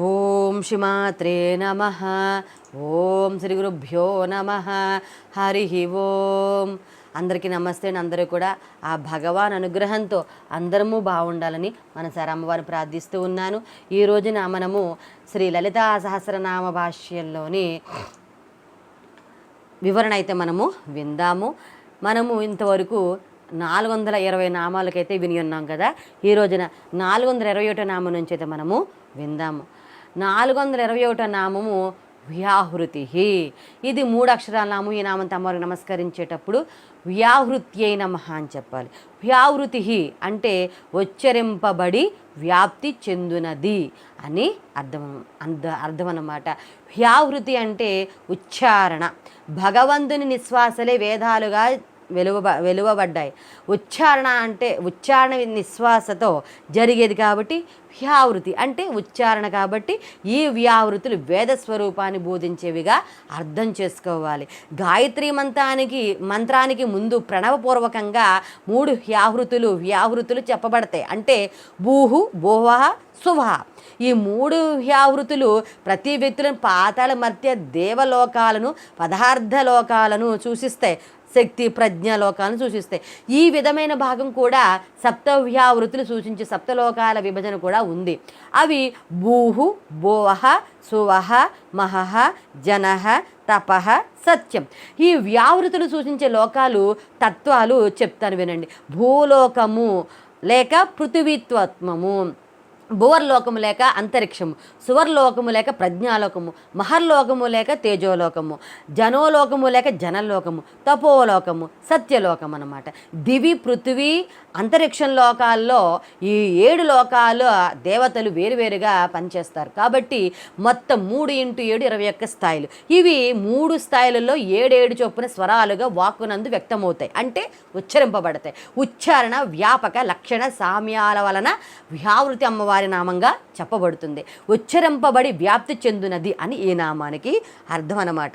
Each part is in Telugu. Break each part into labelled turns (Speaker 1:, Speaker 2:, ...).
Speaker 1: ఓం శ్రీమాత్రే నమ. ఓం శ్రీ గురుభ్యో నమ. హరి ఓం. అందరికీ నమస్తే అని అందరూ కూడా ఆ భగవాన్ అనుగ్రహంతో అందరము బాగుండాలని మన అమ్మవారిని ప్రార్థిస్తూ ఉన్నాను. ఈ రోజున మనము శ్రీ లలితా సహస్రనామ భాష్యంలోని వివరణ అయితే మనము విందాము. మనము ఇంతవరకు నాలుగు వందల ఇరవై నామాలకైతే విని ఉన్నాం కదా. ఈ రోజున నాలుగు వందల ఇరవై ఒకటో నామం నుంచి అయితే మనము విందాము. నాలుగు వందల ఇరవై ఒకటో నామము వ్యాహృతి ఇది మూడు అక్షరాల నామం ఈ నామం తమరికి నమస్కరించేటప్పుడు వ్యాహృత్యై నమ అని చెప్పాలి. వ్యావృతి అంటే ఉచ్చరింపబడి వ్యాప్తి చెందునది అని అర్థం అర్థ అర్థం అన్నమాట వ్యావృతి అంటే ఉచ్చారణ. భగవంతుని నిశ్వాసలే వేదాలుగా వెలువ వెలువబడ్డాయి. ఉచ్చారణ అంటే ఉచ్చారణ నిశ్వాసతో జరిగేది కాబట్టి వ్యావృతి. అంటే ఉచ్చారణ కాబట్టి ఈ వ్యావృతులు వేద స్వరూపాన్ని బోధించేవిగా అర్థం చేసుకోవాలి. గాయత్రి మంత్రానికి మంత్రానికి ముందు ప్రణవపూర్వకంగా మూడు వ్యావృతులు వ్యావృతులు చెప్పబడతాయి. అంటే భూహు భోవహ శుభ ఈ మూడు వ్యావృతులు ప్రతి వ్యక్తులను పాతాల మధ్య దేవలోకాలను పదార్థ లోకాలను సూచిస్తాయి. శక్తి ప్రజ్ఞ లోకాలను సూచిస్తాయి. ఈ విధమైన భాగం కూడా సప్తవ్యావృతులు సూచించే సప్తలోకాల విభజన కూడా ఉంది. అవి భూహు భోవహ సువహ మహహ జనహ తపహ సత్యం. ఈ వ్యావృతులు సూచించే లోకాలు తత్వాలు చెప్తాను వినండి. భూలోకము లేక పృథివీత్వత్వము. భువర్లోకము లేక అంతరిక్షము సువర్లోకము లేక ప్రజ్ఞాలోకము మహర్లోకము లేక తేజోలోకము జనోలోకము లేక జనలోకము తపోలోకము సత్యలోకం అనమాట దివి పృథ్వీ అంతరిక్షం లోకాల్లో ఈ ఏడు లోకాలు దేవతలు వేరువేరుగా పనిచేస్తారు. కాబట్టి మొత్తం మూడు ఇంటూ ఏడు ఇరవై ఒక్క స్థాయిలు. ఇవి మూడు స్థాయిలలో ఏడేడు చొప్పున స్వరాలుగా వాక్కునందు వ్యక్తమవుతాయి. అంటే ఉచ్చరింపబడతాయి. ఉచ్చారణ వ్యాపక లక్షణ సామ్యాల వలన వ్యావృతి అమ్మవారి నామంగా చెప్పబడుతుంది. ఉచ్చరింపబడి వ్యాప్తి చెందునది అని ఈ నామానికి అర్థం అన్నమాట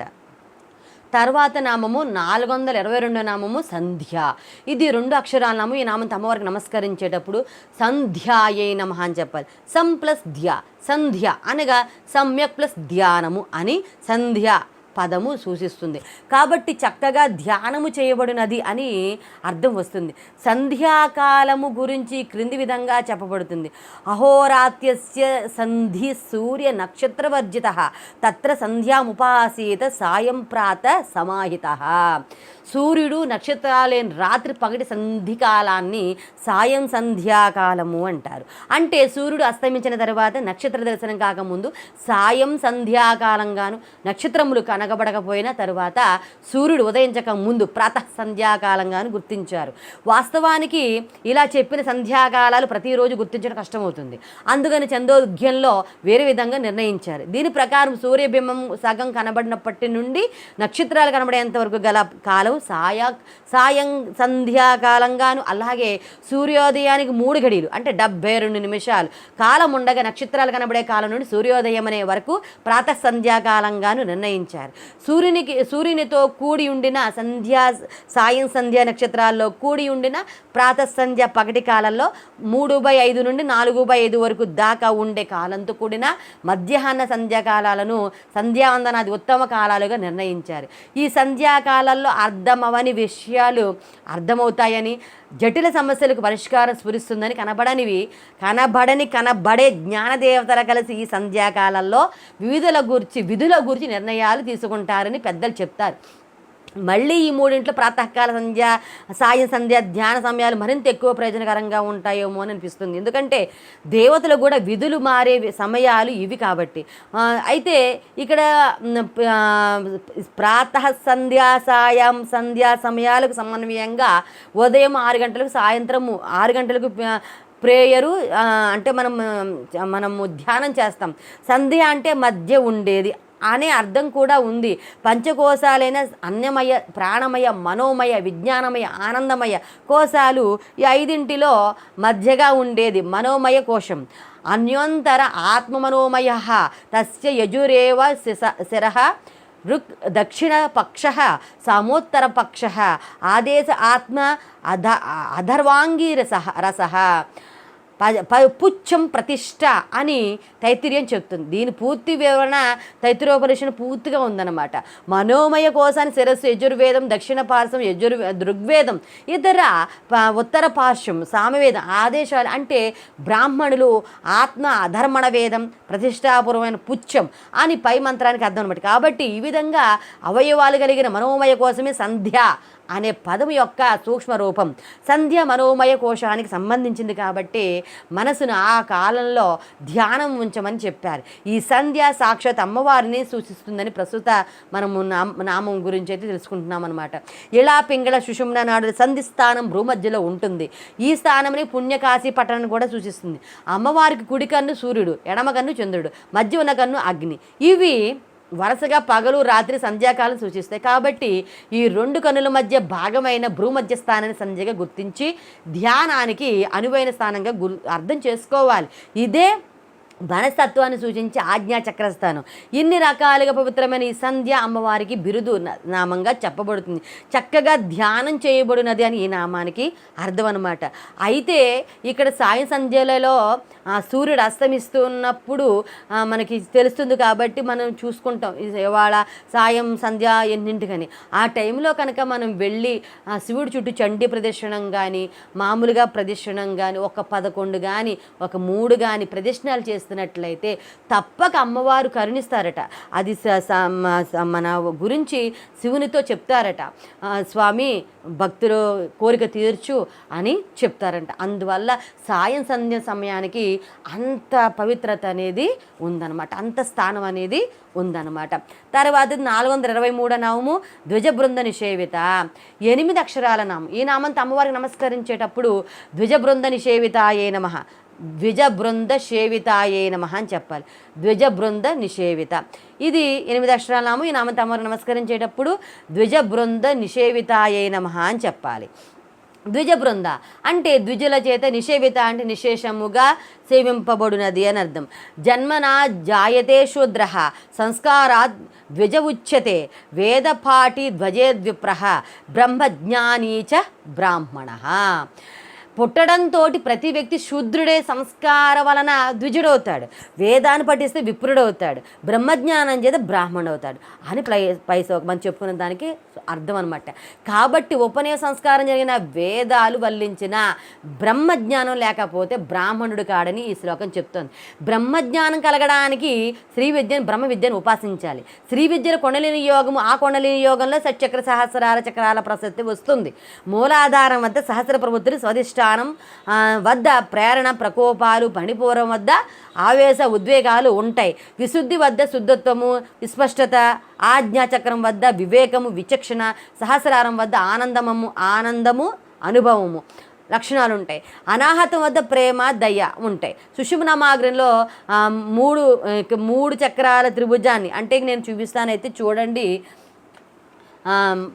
Speaker 1: తర్వాత నామము నాలుగు వందల ఇరవై రెండో నామము సంధ్య. ఇది రెండు అక్షరాల నామం. ఈ నామం అమ్మవారికి నమస్కరించేటప్పుడు సంధ్యాయే నమ అని చెప్పాలి. సం ప్లస్ ధ్య. సంధ్య అనగా సమ్యక్ ప్లస్ ధ్యానము అని సంధ్య పదము సూచిస్తుంది. కాబట్టి చక్కగా ధ్యానము చేయబడినది అని అర్థం వస్తుంది. సంధ్యాకాలము గురించి క్రింది విధంగా చెప్పబడుతుంది. అహోరాత్యస్య సంధి సూర్య నక్షత్రవర్జిత తత్ర సంధ్యాముపాసీత సాయం ప్రాత సమాహిత. సూర్యుడు నక్షత్రాలేని రాత్రి పగటి సంధికాలాన్ని సాయం సంధ్యాకాలము అంటారు. అంటే సూర్యుడు అస్తమించిన తర్వాత నక్షత్ర దర్శనం కాకముందు సాయం సంధ్యాకాలంగాను నక్షత్రములు కనగబడకపోయిన తరువాత సూర్యుడు ఉదయించక ముందు ప్రాతః సంధ్యాకాలంగాను గుర్తించారు. వాస్తవానికి ఇలా చెప్పిన సంధ్యాకాలాలు ప్రతిరోజు గుర్తించడం కష్టమవుతుంది. అందుకని చందోగ్యంలో వేరే విధంగా నిర్ణయించారు. దీని ప్రకారం సూర్యబింబం సగం కనబడినప్పటి నుండి నక్షత్రాలు కనబడేంత వరకు గల కాలం సాయ సాయం సంధ్యాకాలంగాను అలాగే సూర్యోదయానికి మూడు గడియలు అంటే డెబ్బై రెండు నిమిషాలు కాలం ఉండగా నక్షత్రాలు కనబడే కాలం నుండి సూర్యోదయం అనే వరకు ప్రాతః సంధ్యాకాలంగాను నిర్ణయించారు. సూర్యునికి సూర్యునితో కూడి ఉండిన సంధ్యా సాయం సంధ్యా నక్షత్రాల్లో కూడి ఉండిన ప్రాతసంధ్య పగటి కాలంలో మూడు బై ఐదు నుండి నాలుగు బై ఐదు వరకు దాకా ఉండే కాలంతో కూడిన మధ్యాహ్న సంధ్యాకాలాలను సంధ్యావందనాది ఉత్తమ కాలాలుగా నిర్ణయించారు. ఈ సంధ్యాకాలాల్లో అర్థమవని విషయాలు అర్థమవుతాయని జటిల సమస్యలకు పరిష్కారం స్ఫురిస్తుందని కనబడనివి. కనబడని కనబడే జ్ఞానదేవతల కలిసి ఈ సంధ్యాకాలంలో వివిధుల గురించి విధుల గురించి నిర్ణయాలు తీసుకుంటారని పెద్దలు చెప్తారు. మళ్ళీ ఈ మూడింట్లో ప్రాతకాల సంధ్య సాయం సంధ్య ధ్యాన సమయాలు మరింత ఎక్కువ ప్రయోజనకరంగా ఉంటాయేమో అని అనిపిస్తుంది. ఎందుకంటే దేవతలు కూడా విధులు మారే సమయాలు ఇవి కాబట్టి. అయితే ఇక్కడ ప్రాత సంధ్యా సాయం సంధ్యా సమయాలకు సమన్వయంగా ఉదయం ఆరు గంటలకు సాయంత్రం ఆరు గంటలకు ప్రేయరు అంటే మనం మనము ధ్యానం చేస్తాం. సంధ్య అంటే మధ్య ఉండేది. అనే అర్థం కూడా ఉంది. పంచకోశాలైన అన్నమయ ప్రాణమయ మనోమయ విజ్ఞానమయ ఆనందమయ కోశాలు ఈ ఐదింటిలో మధ్యగా ఉండేది. మనోమయ కోశం. అన్యోంతర ఆత్మమనోమయ తస్య యజురేవ శిర ఋక్ దక్షిణ పక్ష సమోత్తర పక్ష ఆదేశ ఆత్మ అధ అధర్వాంగీ రస రస. పుచ్చం ప్రతిష్ట అని తైత్తిర్యం చెప్తుంది. దీని పూర్తి వివరణ తైత్తిరోపనిషణ పూర్తిగా ఉందన్నమాట. మనోమయ కోశాన్ని శిరస్సు యజుర్వేదం దక్షిణ పార్శ్వం యజుర్ దృగ్వేదం ఇతర ఉత్తర పార్శ్వం సామవేదం ఆదేశాలు అంటే బ్రాహ్మణులు ఆత్మ అధర్మణ వేదం ప్రతిష్టాపూర్వమైన పుచ్చం అని పై మంత్రానికి అర్థం అనమాట కాబట్టి ఈ విధంగా అవయవాలు కలిగిన మనోమయ కోసమే సంధ్య అనే పదం యొక్క సూక్ష్మ రూపం. సంధ్య మనోమయ కోశానికి సంబంధించింది కాబట్టి మనసును ఆ కాలంలో ధ్యానం ఉంచమని చెప్పారు. ఈ సంధ్య సాక్షాత్ అమ్మవారిని సూచిస్తుందని ప్రస్తుత మనము నామం గురించి అయితే తెలుసుకుంటున్నాం అనమాట ఇలా పింగళ సుషుమ్న నాడు సంధి స్థానం భూమధ్యలో ఉంటుంది. ఈ స్థానంని పుణ్యకాశీ పట్టణాన్ని కూడా సూచిస్తుంది. అమ్మవారికి కుడి కన్ను సూర్యుడు ఎడమ కన్ను చంద్రుడు మధ్య ఉన్న కన్ను అగ్ని. ఇవి వరుసగా పగలు రాత్రి సంధ్యాకాలం సూచిస్తాయి. కాబట్టి ఈ రెండు కనుల మధ్య భాగమైన భూమధ్య స్థానాన్ని సంధ్యగా గుర్తించి ధ్యానానికి అనువైన స్థానంగా గుర్ అర్థం చేసుకోవాలి. ఇదే మనస్తత్వాన్ని సూచించి ఆజ్ఞా చక్రస్థానం. ఇన్ని రకాలుగా పవిత్రమైన ఈ సంధ్య అమ్మవారికి బిరుదు న- నామంగా చెప్పబడుతుంది. చక్కగా ధ్యానం చేయబడినది అని ఈ నామానికి అర్థం అనమాట అయితే ఇక్కడ సాయం సంధ్యలలో ఆ సూర్యుడు అస్తమిస్తున్నప్పుడు మనకి తెలుస్తుంది కాబట్టి మనం చూసుకుంటాం. ఇవాళ సాయం సంధ్య ఎన్నింటికని. ఆ టైంలో కనుక మనం వెళ్ళి ఆ శివుడి చుట్టూ చండీ ప్రదర్శనం కానీ మామూలుగా ప్రదక్షిణం కానీ ఒక పదకొండు కానీ ఒక మూడు కానీ ప్రదర్శనలు చేస్తున్నట్లయితే తప్పక అమ్మవారు కరుణిస్తారట. అది స- స- మ- మన గురించి శివునితో చెప్తారట. స్వామి భక్తులు కోరిక తీర్చు అని చెప్తారంట. అందువల్ల సాయం సంధ్య సమయానికి అంత పవిత్రత అనేది ఉందన్నమాట. అంత స్థానం అనేది ఉందన్నమాట. తర్వాత నాలుగు వందల ఇరవై మూడో నామము ధ్వజబృంద నిషేవిత. ఎనిమిది అక్షరాల నామం. ఈ నామంతో అమ్మవారికి నమస్కరించేటప్పుడు ధ్వజబృంద నిషేవితాయే నమ. ద్విజ బృంద సేవితాయే నమ అని చెప్పాలి. ద్విజ బృంద నిషేవిత ఇది ఎనిమిది అక్షరాల నామం ఈ నామ అమ్మవారికి నమస్కరించేటప్పుడు ద్విజ బృంద నిషేవితాయే నమ అని చెప్పాలి. ద్విజ బృంద అంటే ద్విజుల చేత నిషేవిత అంటే నిశేషముగా సేవింపబడునది అని అర్థం. జన్మనా జాయతే శూద్ర సంస్కారాత్ ద్విజ ఉచ్యతే వేదపాఠి ధ్వజేద్విప్ర బ్రహ్మజ్ఞానీ చ బ్రాహ్మణ. పుట్టడంతో ప్రతి వ్యక్తి శూద్రుడే సంస్కార వలన ద్విజుడవుతాడు. వేదాన్ని పఠిస్తే విప్రుడవుతాడు. బ్రహ్మజ్ఞానం చేత బ్రాహ్మణుడు అవుతాడు అని పై పైస మనం చెప్పుకున్న దానికి అర్థం అనమాట కాబట్టి ఉపనయ సంస్కారం జరిగిన వేదాలు వల్లించిన బ్రహ్మజ్ఞానం లేకపోతే బ్రాహ్మణుడు కాడని ఈ శ్లోకం చెప్తోంది. బ్రహ్మజ్ఞానం కలగడానికి శ్రీ విద్యను బ్రహ్మ విద్యను ఉపాసించాలి. శ్రీ విద్యను కొండలిని యోగము ఆ కొండలిని యోగంలో సచక్ర సహస్రాల చక్రాల ప్రసక్తి వస్తుంది. మూలాధారం వద్ద సహస్ర ప్రవృత్తులు స్వధిష్టానం స్థానం వద్ద ప్రేరణ ప్రకోపాలు పణిపూర్వం వద్ద ఆవేశ ఉద్వేగాలు ఉంటాయి. విశుద్ధి వద్ద శుద్ధత్వము విస్పష్టత ఆజ్ఞాచక్రం వద్ద వివేకము విచక్షణ సహస్రారం వద్ద ఆనందమము ఆనందము అనుభవము లక్షణాలు ఉంటాయి. అనాహతం వద్ద ప్రేమ దయ ఉంటాయి. సుషుమ్నమాగ్రంలో మూడు మూడు చక్రాల త్రిభుజాన్ని అంటే నేను చూపిస్తానైతే చూడండి.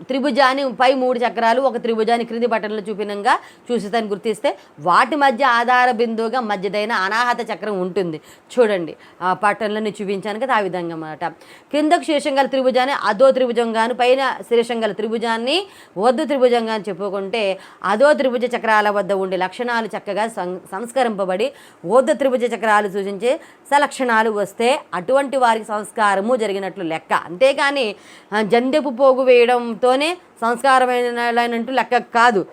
Speaker 1: త్రిభుజాన్ని పై మూడు చక్రాలు ఒక త్రిభుజాన్ని క్రింది బట్టల్లో చూపినంగా చూసితాన్ని గుర్తిస్తే వాటి మధ్య ఆధార బిందువుగా మధ్యదైన అనాహత చక్రం ఉంటుంది. చూడండి ఆ పట్టణంలో చూపించాను కదా ఆ విధంగా అన్నమాట. కిందకు శీర్షం గల త్రిభుజాన్ని అదో త్రిభుజంగాను పైన శీర్షం గల త్రిభుజాన్ని వద్దు త్రిభుజంగా అని చెప్పుకుంటే అదో త్రిభుజ చక్రాల వద్ద ఉండే లక్షణాలు చక్కగా సం సంస్కరింపబడి వద్దు త్రిభుజ చక్రాలు సూచించే లక్షణాలు వస్తే అటువంటి వారికి సంస్కారము జరిగినట్లు లెక్క. అంతేకాని జందెపు పోగు వేయడంతోనే సంస్కారమైనట్టు లెక్క కాదు.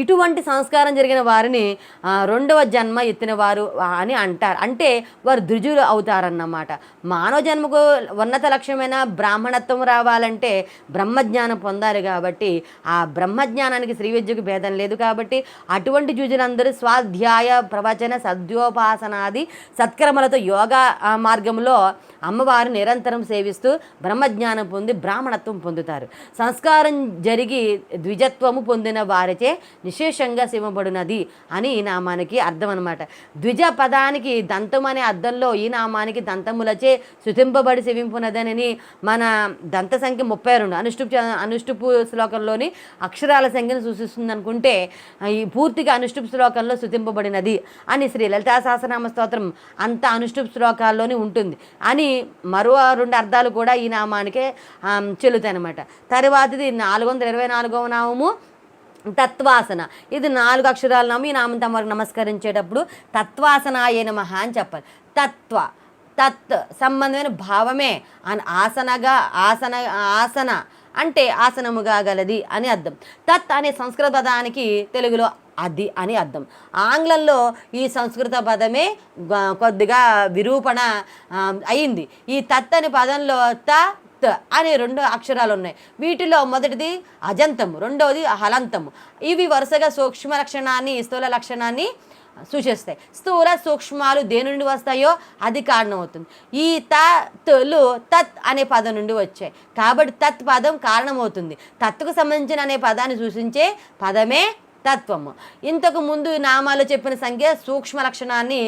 Speaker 1: ఇటువంటి సంస్కారం జరిగిన వారిని రెండవ జన్మ ఎత్తిన వారు అని అంటారు. అంటే వారు ధృజులు అవుతారన్నమాట. మానవ జన్మకు ఉన్నత లక్ష్యమైన బ్రాహ్మణత్వం రావాలంటే బ్రహ్మజ్ఞానం పొందాలి కాబట్టి ఆ బ్రహ్మజ్ఞానానికి శ్రీ విద్యకు భేదం లేదు కాబట్టి అటువంటి జుజులందరూ స్వాధ్యాయ ప్రవచన సద్యోపాసనాది సత్కర్మలతో యోగా మార్గంలో అమ్మవారు నిరంతరం సేవిస్తూ బ్రహ్మజ్ఞానం పొంది బ్రాహ్మణత్వం పొందుతారు. సంస్కారం జరిగి ద్విజత్వము పొందిన వారిచే నిశేషంగా సేవబడినది అని ఈ నామానికి అర్థం అనమాట ద్విజ పదానికి దంతం అనే అర్థంలో ఈ నామానికి దంతములచే శుతింపబడి సేవింపునదనని మన దంత సంఖ్య ముప్పై రెండు అనుష్టుప్ అనుష్టుపు శ్లోకంలోని అక్షరాల సంఖ్యను సూచిస్తుంది అనుకుంటే ఈ పూర్తిగా అనుష్టుప్ శ్లోకంలో శుతింపబడినది అని శ్రీ లలితా సహస్రనామ స్తోత్రం అంత అనుష్టుప్ శ్లోకాల్లోనే ఉంటుంది. అని మరో రెండు అర్థాలు కూడా ఈ నామానికే చెల్లుతాయి అనమాట తర్వాతది నాలుగు వందల ఇరవై నాలుగవ నామము తత్వాసన. ఇది నాలుగు అక్షరాల నామం ఈ నామం తమకు నమస్కరించేటప్పుడు తత్వాసనాయ నమః అని చెప్పాలి. తత్వ తత్ సంబంధమైన భావమే అని ఆసనగా ఆసన ఆసన అంటే ఆసనముగా గలది అని అర్థం. తత్ అనే సంస్కృత పదానికి తెలుగులో అది అని అర్థం. ఆంగ్లంలో ఈ సంస్కృత పదమే కొద్దిగా విరూపణ అయింది. ఈ తత్ అనే పదంలో త త్ అనే రెండు అక్షరాలు ఉన్నాయి. వీటిలో మొదటిది అజంతము రెండవది హలంతము. ఇవి వరుసగా సూక్ష్మ లక్షణాన్ని స్థూల లక్షణాన్ని సూచిస్తాయి. స్థూల సూక్ష్మాలు దేని నుండి వస్తాయో అది కారణం అవుతుంది ఈ తత్లు తత్ అనే పదం నుండి వచ్చాయి. కాబట్టి తత్ పదం కారణమవుతుంది. తత్తుకు సంబంధించిన అనే పదాన్ని సూచించే పదమే తత్వము. ఇంతకు ముందు నామాలు చెప్పిన సంఖ్య సూక్ష్మ లక్షణాన్ని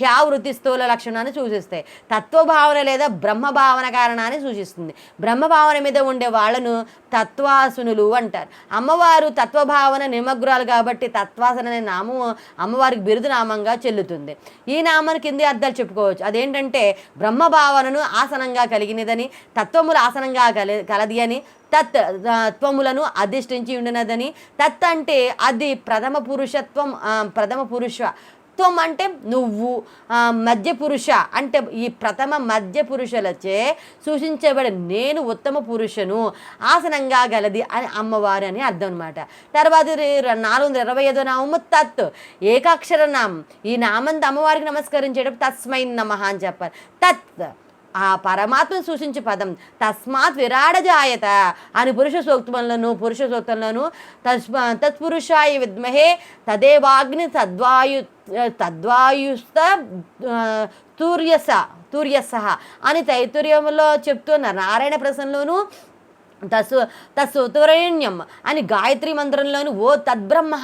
Speaker 1: హ్యావృతి స్థూల లక్షణాన్ని సూచిస్తాయి. తత్వభావన లేదా బ్రహ్మభావన కారణాన్ని సూచిస్తుంది. బ్రహ్మభావన మీద ఉండే వాళ్ళను తత్వాసునులు అంటారు. అమ్మవారు తత్వభావన నిమగ్రాలు కాబట్టి తత్వాసన అనే నామము అమ్మవారికి బిరుదు నామంగా చెల్లుతుంది. ఈ నామానికి కింది అర్థాలు చెప్పుకోవచ్చు. అదేంటంటే బ్రహ్మభావనను ఆసనంగా కలిగినదని తత్వములు ఆసనంగా కల కలది అని తత్ త్వములను అధిష్ఠించి ఉండినదని. తత్ అంటే అది ప్రథమ పురుషత్వం ప్రథమ పురుష. త్వం అంటే నువ్వు మధ్య పురుష. అంటే ఈ ప్రథమ మధ్య పురుషులచే సూచించబడి నేను ఉత్తమ పురుషను ఆసనంగా గలది అని అమ్మవారు అని అర్థం అనమాట తర్వాత నాలుగు వందల ఇరవై ఐదో నామము తత్. ఏకాక్షర నామం. ఈ నామంతో అమ్మవారికి నమస్కరించేటప్పుడు తస్మై నమ అని చెప్పాలి. తత్. ఆ పరమాత్మను సూచించే పదం. తస్మాత్ విరాడ జాయత అని పురుష సూక్తంలోను పురుష సూక్తంలోను తస్ తత్పురుషాయ విద్మహే తదేవాగ్ని తద్వాయు తద్వాయుస్త తూర్యస తూర్యస అని తైతుర్యంలో చెప్తున్న నారాయణ ప్రసంలోనూ తస్సు తస్సుతురణ్యం అని గాయత్రి మంత్రంలోని ఓ తద్బ్రహ్మ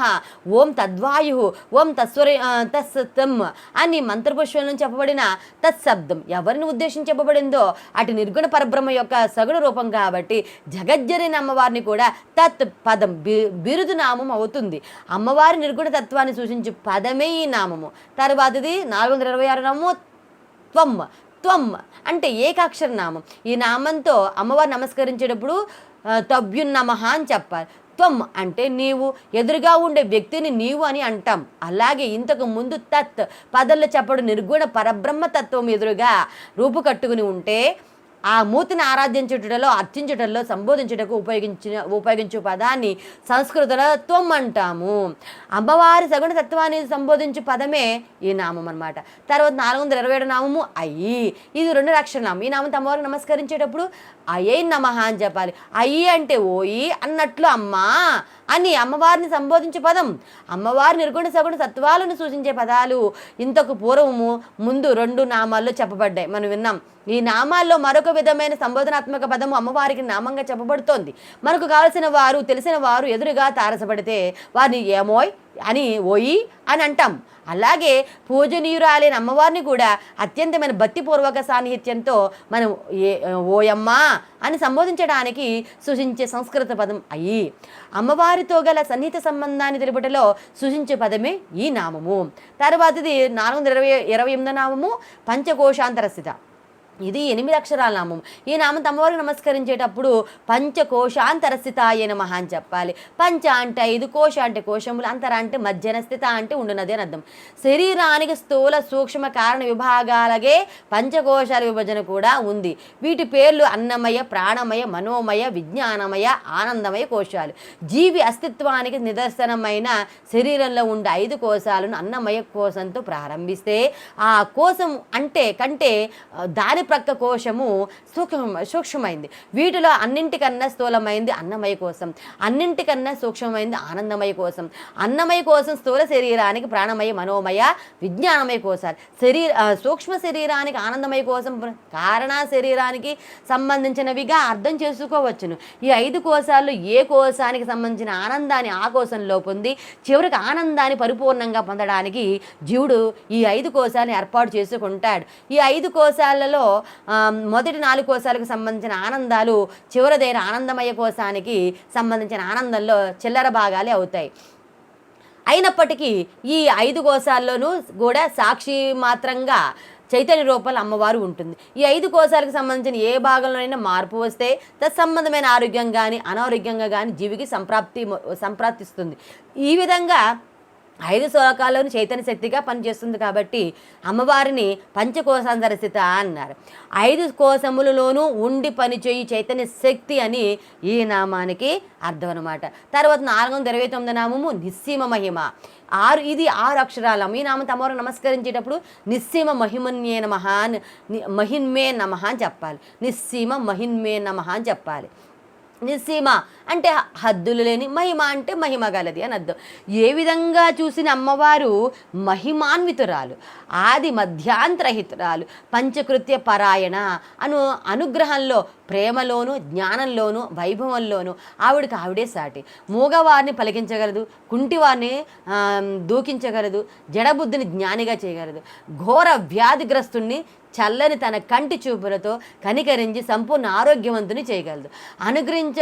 Speaker 1: ఓం తద్వాయు ఓం తస్వరే తస్సతం అని మంత్రపుష్పంలో చెప్పబడిన తత్శబ్దం. ఎవరిని ఉద్దేశించి చెప్పబడిందో అటు నిర్గుణ పరబ్రహ్మ యొక్క సగుణ రూపం కాబట్టి జగజ్జరిని అమ్మవారిని కూడా తత్ పదం బి బిరుదు నామం అవుతుంది. అమ్మవారి నిర్గుణ తత్వాన్ని సూచించే పదమే ఈ నామము. తర్వాతది నాలుగు వందల ఇరవై ఆరు నామము త్వం త్వం అంటే ఏకాక్షర నామం ఈ నామంతో అమ్మవారు నమస్కరించేటప్పుడు ఆ, అని చెప్పాలి. త్వం అంటే నీవు ఎదురుగా ఉండే వ్యక్తిని నీవు అని అంటాం. అలాగే ఇంతకు ముందు తత్ పదల్లో చెప్పడు నిర్గుణ పరబ్రహ్మ తత్వం ఎదురుగా రూపు కట్టుకుని ఉంటే ఆ మూర్తిని ఆరాధించుటలో అర్చించుటలో సంబోధించుటకు ఉపయోగించిన ఉపయోగించు పదాన్ని సంస్కృతంలో త్వం అంటాము. అమ్మవారి సగుణ తత్వాన్ని సంబోధించు పదమే ఈ నామం అన్నమాట తర్వాత నాలుగు వందల ఇరవై ఏడు నామము అయ్యి ఇది రెండు లక్షల నామం. ఈ నామం అమ్మవారు నమస్కరించేటప్పుడు అయ్యై నమహ అని చెప్పాలి. అయ్యి అంటే ఓయి అన్నట్లు అమ్మా అని అమ్మవారిని సంబోధించే పదం. అమ్మవారి నిర్గుణ సగుణ సత్వాలను సూచించే పదాలు ఇంతకు పూర్వము ముందు రెండు నామాల్లో చెప్పబడ్డాయి. మనం విన్నాం. ఈ నామాల్లో మరొక విధమైన సంబోధనాత్మక పదము అమ్మవారికి నామంగా చెప్పబడుతోంది. మనకు కావలసిన వారు తెలిసిన వారు ఎదురుగా తారసపడితే వారిని ఏమోయ్ అని ఓయి అని అంటాం. అలాగే పూజనీయురాలైన అమ్మవారిని కూడా అత్యంతమైన భక్తిపూర్వక సాన్నిహిత్యంతో మనం ఏ ఓయమ్మా అని సంబోధించడానికి సూచించే సంస్కృత పదం అయ్యి అమ్మవారితో గల సన్నిహిత సంబంధాన్ని తెలుపుటలో సూచించే పదమే ఈ నామము. తర్వాతది నాలుగు వందల ఇరవై ఇరవై ఎనిమిదో నామము పంచకోశాంతర స్థిత ఇది ఎనిమిది అక్షరాల నామం. ఈ నామం అమ్మవారికి నమస్కరించేటప్పుడు పంచకోశాంతర స్థితాయ నమః అని చెప్పాలి. పంచ అంటే ఐదు కోశ అంటే కోశములు అంతర అంటే మధ్యన స్థిత అంటే ఉండునది అని అర్థం. శరీరానికి స్థూల సూక్ష్మ కారణ విభాగాలగే పంచకోశాల విభజన కూడా ఉంది. వీటి పేర్లు అన్నమయ ప్రాణమయ మనోమయ విజ్ఞానమయ ఆనందమయ కోశాలు. జీవి అస్తిత్వానికి నిదర్శనమైన శరీరంలో ఉండే ఐదు కోశాలను అన్నమయ కోశంతో ప్రారంభిస్తే ఆ కోశం అంటే కంటే దాని ప్రక్క కోశము సూక్ష్మ సూక్ష్మమైంది. వీటిలో అన్నింటికన్నా స్థూలమైంది అన్నమయ కోసం అన్నింటికన్నా సూక్ష్మమైంది ఆనందమయ కోసం అన్నమయ కోసం స్థూల శరీరానికి ప్రాణమయ మనోమయ విజ్ఞానమయ కోశాలు. శరీర సూక్ష్మ శరీరానికి ఆనందమయ కోసం కారణ శరీరానికి సంబంధించినవిగా అర్థం చేసుకోవచ్చును. ఈ ఐదు కోశాల్లో ఏ కోశానికి సంబంధించిన ఆనందాన్ని ఆ కోశంలో పొంది చివరికి ఆనందాన్ని పరిపూర్ణంగా పొందడానికి జీవుడు ఈ ఐదు కోశాలను ఏర్పాటు చేసుకుంటాడు. ఈ ఐదు కోశాలలో మొదటి నాలుగు కోశాలకు సంబంధించిన ఆనందాలు చివరిదైన ఆనందమయ కోశానికి సంబంధించిన ఆనందంలో చిల్లర భాగాలే అవుతాయి. అయినప్పటికీ ఈ ఐదు కోశాల్లోనూ కూడా సాక్షి మాత్రంగా చైతన్య రూపంలో అమ్మవారు ఉంటుంది. ఈ ఐదు కోశాలకు సంబంధించిన ఏ భాగంలోనైనా మార్పు వస్తే తత్సంబంధమైన ఆరోగ్యం కానీ అనారోగ్యంగా కానీ జీవికి సంప్రాప్తి సంప్రాప్తిస్తుంది. ఈ విధంగా ఐదు శ్లోకాల్లోని చైతన్య శక్తిగా పనిచేస్తుంది కాబట్టి అమ్మవారిని పంచకోశాంతరస్థిత అన్నారు. ఐదు కోశములలోనూ ఉండి పనిచేయి చైతన్య శక్తి అని ఈ నామానికి అర్థం అనమాట తర్వాత నాలుగు వందల ఇరవై తొమ్మిది నామము నిస్సీమ మహిమ. ఆరు ఇది ఆరు అక్షరాల ఈ నామం తమవారు నమస్కరించేటప్పుడు నిస్సీమ మహిమన్యే నమ అని మహిన్మే నమ అని చెప్పాలి. నిస్సీమ మహిన్మే నమ అని చెప్పాలి. సీమ అంటే హద్దులు లేని మహిమ అంటే మహిమ గలది అని అర్థం. ఏ విధంగా చూసిన అమ్మవారు మహిమాన్వితురాలు ఆది మధ్యాంతరహితురాలు పంచకృత్య పరాయణ అను అనుగ్రహంలో ప్రేమలోను జ్ఞానంలోను వైభవంలోను ఆవిడకి ఆవిడే సాటి. మూగవారిని పలికించగలదు కుంటివారిని దూకించగలదు జడబుద్ధిని జ్ఞానిగా చేయగలదు. ఘోర వ్యాధిగ్రస్తుణ్ణి చల్లని తన కంటి చూపులతో కనికరించి సంపూర్ణ ఆరోగ్యవంతుని చేయగలదు. అనుగ్రహించ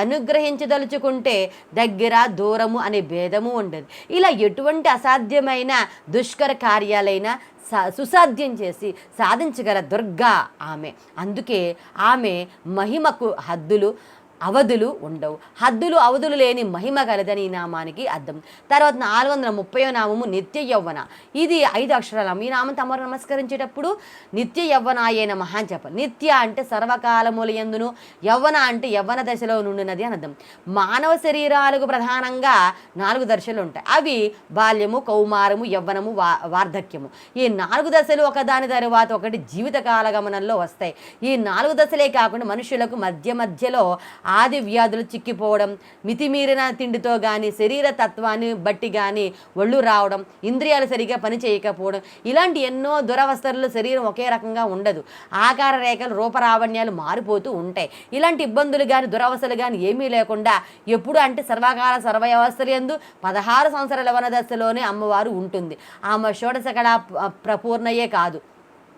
Speaker 1: అనుగ్రహించదలుచుకుంటే దగ్గర దూరము అనే భేదము ఉండదు. ఇలా ఎటువంటి అసాధ్యమైన దుష్కర కార్యాలైనా సా సుసాధ్యం చేసి సాధించగల దుర్గా ఆమె. అందుకే ఆమె మహిమకు హద్దులు అవధులు ఉండవు. హద్దులు అవధులు లేని మహిమ కలదని ఈ నామానికి అర్థం. తర్వాత నాలుగు వందల ముప్పై నామము నిత్య యవ్వన ఇది ఐదు అక్షరాలు. ఈ నామం తమరు నమస్కరించేటప్పుడు నిత్య యవ్వనాయే నమః అని చెప్పాలి. నిత్య అంటే సర్వకాలముల ఎందును? యవ్వన అంటే యవ్వన దశలో నుండినది అని అర్థం. మానవ శరీరాలకు ప్రధానంగా నాలుగు దశలు ఉంటాయి. అవి బాల్యము కౌమారము యవ్వనము వా వార్ధక్యము. ఈ నాలుగు దశలు ఒకదాని తరువాత ఒకటి జీవిత కాల గమనంలో వస్తాయి. ఈ నాలుగు దశలే కాకుండా మనుషులకు మధ్య మధ్యలో ఆది వ్యాధులు చిక్కిపోవడం మితిమీరిన తిండితో కానీ శరీర తత్వాన్ని బట్టి కానీ ఒళ్ళు రావడం ఇంద్రియాలు సరిగా పని చేయకపోవడం ఇలాంటి ఎన్నో దురవస్థలు శరీరం ఒకే రకంగా ఉండదు. ఆకార రేఖలు రూపరావణ్యాలు మారిపోతూ ఉంటాయి. ఇలాంటి ఇబ్బందులు కానీ దురవస్థలు కానీ ఏమీ లేకుండా ఎప్పుడు అంటే సర్వకాల సర్వవ్యవస్థలు ఎందు పదహారు సంవత్సరాల వన దశలోనే అమ్మవారు ఉంటుంది. ఆమె షోడశకళ ప్రపూర్ణయే కాదు.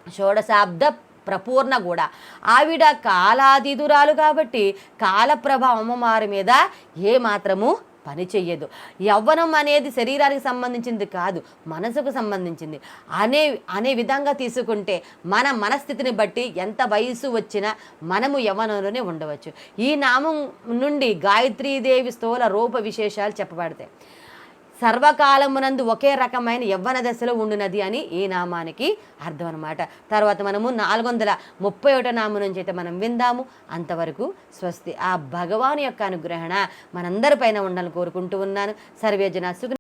Speaker 1: షోడశాబ్ద ప్రపూర్ణ కూడా ఆవిడ కాలాదిదురాలు కాబట్టి కాలప్రభ అమ్మవారి మీద ఏ మాత్రము పని చెయ్యదు. యవ్వనం అనేది శరీరానికి సంబంధించింది కాదు మనసుకు సంబంధించింది. అనే అనే విధంగా తీసుకుంటే మన మనస్థితిని బట్టి ఎంత వయసు వచ్చినా మనము యవ్వనంలోనే ఉండవచ్చు. ఈ నామం నుండి గాయత్రీదేవి స్థూల రూప విశేషాలు చెప్పబడతాయి. సర్వకాలమునందు ఒకే రకమైన యవ్వన దశలో ఉండునది అని ఈ నామానికి అర్థం అనమాట తర్వాత మనము నాలుగు వందల ముప్పై ఒకటో నామం నుంచి అయితే మనం విందాము. అంతవరకు స్వస్తి. ఆ భగవాన్ యొక్క అనుగ్రహణ మనందరిపైన ఉండాలని కోరుకుంటూ ఉన్నాను. సర్వేజన సుఖ